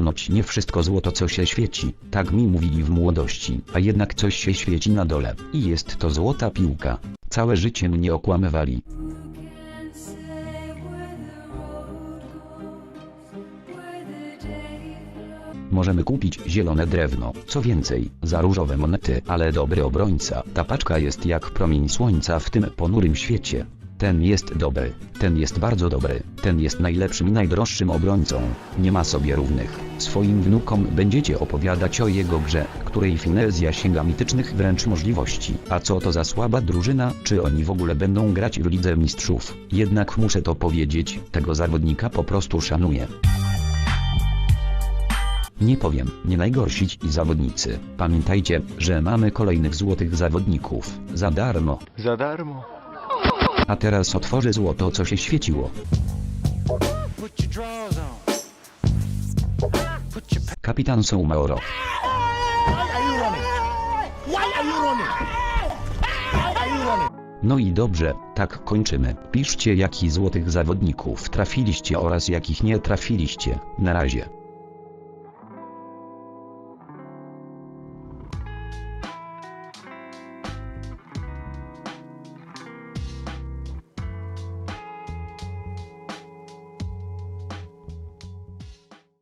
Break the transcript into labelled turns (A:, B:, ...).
A: Ponoć nie wszystko złoto co się świeci, tak mi mówili w młodości, a jednak coś się świeci na dole. I jest to złota piłka. Całe życie mnie okłamywali. Możemy kupić zielone drewno, co więcej, za różowe monety, ale dobry obrońca. Ta paczka jest jak promień słońca w tym ponurym świecie. Ten jest dobry, ten jest bardzo dobry, ten jest najlepszym i najdroższym obrońcą. Nie ma sobie równych. Swoim wnukom będziecie opowiadać o jego grze, której finezja sięga mitycznych wręcz możliwości. A co to za słaba drużyna, czy oni w ogóle będą grać w Lidze Mistrzów? Jednak muszę to powiedzieć, tego zawodnika po prostu szanuję. Nie powiem, nie najgorsi ci zawodnicy. Pamiętajcie, że mamy kolejnych złotych zawodników. Za darmo.
B: Za darmo.
A: A teraz otworzę złoto co się świeciło. Kapitan Soumaoro. No i dobrze, tak kończymy. Piszcie jaki złotych zawodników trafiliście oraz jakich nie trafiliście. Na razie.